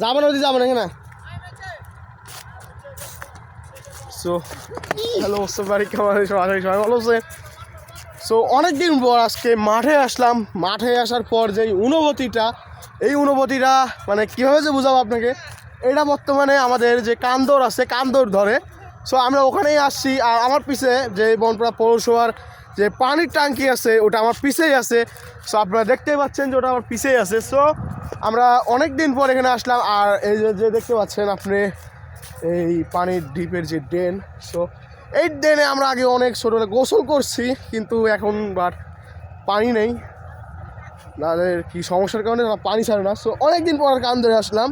যাবেন ওদি যাবেন এখানে সো হ্যালো সবাই ভালো আছে সো অনেকদিন পর আজকে মাঠে আসলাম। মাঠে আসার পর যেই অনুভূতিটা, এই অনুভূতিটা মানে কীভাবে যে বোঝাবো আপনাকে? এটা বর্তমানে আমাদের যে কান্দর আছে, কান্দর ধরে। সো আমরা ওখানেই আসছি, আর আমার পিছে যে বনপাড়া পৌরসভার যে পানির ট্যাঙ্কি আছে, ওটা আমার পিছেই আছে। সো আপনারা দেখতেই পাচ্ছেন যে ওটা আমার পিছেই আছে। সো আমরা অনেক দিন পর এখানে আসলাম, আর এই যে যে দেখতে পাচ্ছেন আপনি, এই পানির ডিপের যে ড্রেন সো এই ড্রেনে আমরা আগে অনেক ছোটোবেলা গোসল করছি, কিন্তু এখন বাট পানি নেই। তাদের কি সমস্যার কারণে তারা পানি ছাড়ে না। সো অনেক দিন পর কান ধরে আসলাম।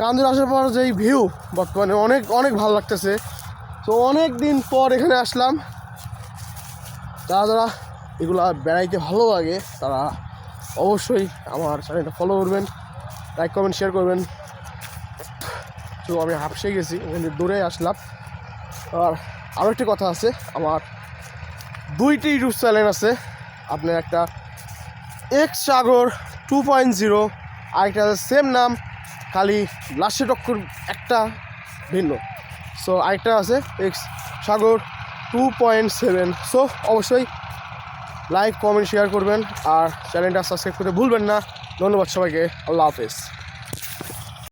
কান ধরে আসার পর যেই ভিউ বর্তমানে অনেক অনেক ভালো লাগতেছে। তো অনেক দিন পর এখানে আসলাম। যারা যারা এগুলা বেড়াইতে ভালো লাগে, তারা অবশ্যই আমার চ্যানেলটা ফলো করবেন লাইক কমেন্ট শেয়ার করবেন। তো আমি হাফসে গেছি, ওখানে দূরে আসলাম। আর আরও একটি কথা আছে, আমার দুইটি ইউটিউব চ্যানেল আছে। আপনার একটা X Sagar two point zero আরেকটা সেম নাম, খালি লাস্টের অক্ষর একটা ভিন্ন। সো আরেকটা আছে X Sagar two point seven so অবশ্যই লাইক কমেন্ট শেয়ার করবেন আর চ্যানেলটা সাবস্ক্রাইব করতে ভুলবেন না। ধন্যবাদ সবাইকে। আল্লাহ হাফেজ।